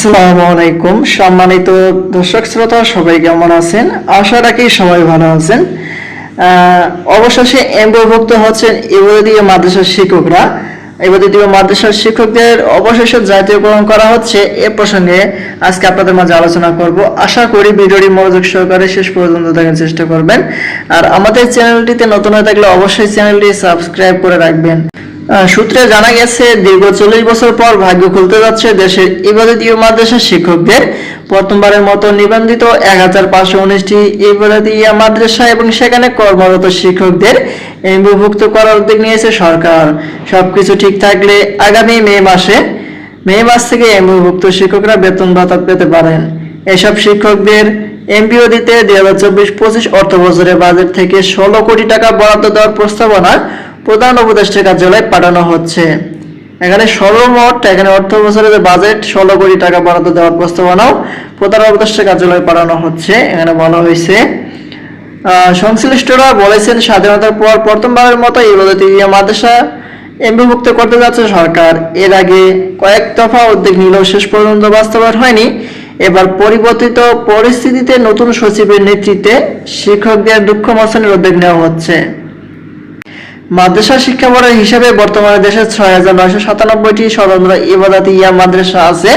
আসসালামু আলাইকুম। সম্মানিত দর্শক শ্রোতা, সবাই কেমন আছেন? আশা রাখি সবাই ভালো আছেন। অবশেষে এমবিভুক্ত হচ্ছেন ইবুদীয় মাদ্রাসার শিক্ষকরা। ইবুদীয় মাদ্রাসার শিক্ষকদের অবশেষে জাতীয়করণ করা হচ্ছে। এ প্রসঙ্গে আজকে আপনাদের মাঝে আলোচনা করব। আশা করি ভিডিওটি মনোযোগ সহকারে শেষ পর্যন্ত দেখার চেষ্টা করবেন। আর আমাদের চ্যানেলটিতে নতুন হয়ে থাকলে অবশ্যই চ্যানেলটি সাবস্ক্রাইব করে রাখবেন। সূত্রে জানা গেছে, দীর্ঘ চল্লিশ বছর পর ভাগ্য খুলতে যাচ্ছে দেশের ইবাদতীয় মাদ্রাসার শিক্ষকদের। প্রথমবারের মতো নিবন্ধিত এক হাজার পাঁচশো উনিশটি ইবাদতীয় মাদ্রাসা এবং সেখানে কর্মরত শিক্ষকদের এমবিভুক্ত করার উদ্যোগ নিয়েছে সরকার। সবকিছু ঠিক থাকলে আগামী মে মাসে, মে মাস থেকে এমবিভুক্ত শিক্ষকরা বেতন ভাতা পেতে পারেন। এসব শিক্ষকদের এমপিও দিতে দুই হাজার চব্বিশ পঁচিশ অর্থ বছরের বাজেট থেকে ষোলো কোটি টাকা বরাদ্দ দেওয়ার প্রস্তাবনা প্রধান উপদেষ্টা কার্যালয়ে পাঠানো হচ্ছে। এখানে সর্বমোট এখানে অর্থ বছরের বাজেট ষোলো কোটি টাকা বরাদ্দ দেওয়ার প্রস্তাবনাও প্রধান উপদেষ্টা কার্যালয়ে পাঠানো হচ্ছে। এখানে বলা হয়েছে সংশ্লিষ্টরা বলেছেন স্বাধীনতার পর প্রথমবারের মতো ইবাদতীয় মাদ্রাসা এমবিভুক্ত করতে যাচ্ছে সরকার। এর আগে কয়েক দফা উদ্যোগ নিলেও শেষ পর্যন্ত বাস্তবায়ন হয়নি। এবার পরিবর্তিত পরিস্থিতিতে নতুন সচিবের নেতৃত্বে শিক্ষকদের দুঃখ মোচনের উদ্যোগ নেওয়া হচ্ছে। মাদ্রাসা শিক্ষা বোর্ডের হিসাবে বর্তমানে দেশে ছয় হাজার নয়শো সাতানব্বইটি স্বতন্ত্র ইবাদাতি ইয়া মাদ্রাসা আছে।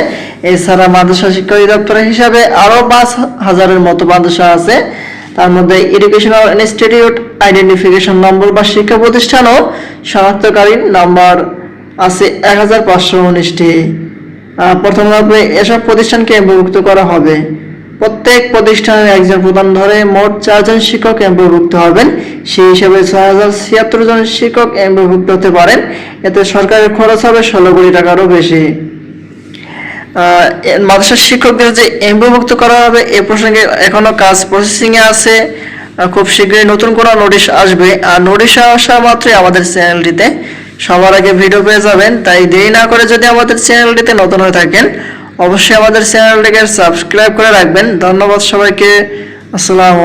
এছাড়া মাদ্রাসা শিক্ষা অধিদপ্তরের হিসাবে আরও পাঁচ হাজারের মতো মাদ্রাসা আছে। তার মধ্যে এডুকেশনাল ইনস্টিটিউট আইডেন্টিফিকেশন নম্বর বা শিক্ষা প্রতিষ্ঠানও ও শনাক্তকারী নম্বর আছে এক হাজার পাঁচশো উনিশটি। প্রথম ধাপে এসব প্রতিষ্ঠানকে অন্তর্ভুক্ত করা হবে। প্রত্যেক প্রতিষ্ঠানের একজন প্রধান ধরে মোট চারজন শিক্ষক এমপিভুক্ত হবেন। সেই হিসাবে ছয় হাজার ছিয়াত্তর জন শিক্ষক এমপিভুক্ত হতে পারেন। এতে সরকারের খরচ হবে ষোলো কোটি টাকারও বেশি। মাদ্রাসার শিক্ষকদের যে এমপিভুক্ত করা হবে, এ প্রসঙ্গে এখনও কাজ প্রসেসিং এ আছে খুব শীঘ্রই নতুন কোনো নোটিশ আসবে। আর নোটিশ আসা মাত্রই আমাদের চ্যানেলটিতে সবার আগে ভিডিও পেয়ে যাবেন। তাই দেরি না করে যদি আমাদের চ্যানেলটিতে নতুন হয়ে থাকেন অবশ্যই আমাদের চ্যানেলটাকে সাবস্ক্রাইব করে রাখবেন। ধন্যবাদ সবাইকে। আসসালামু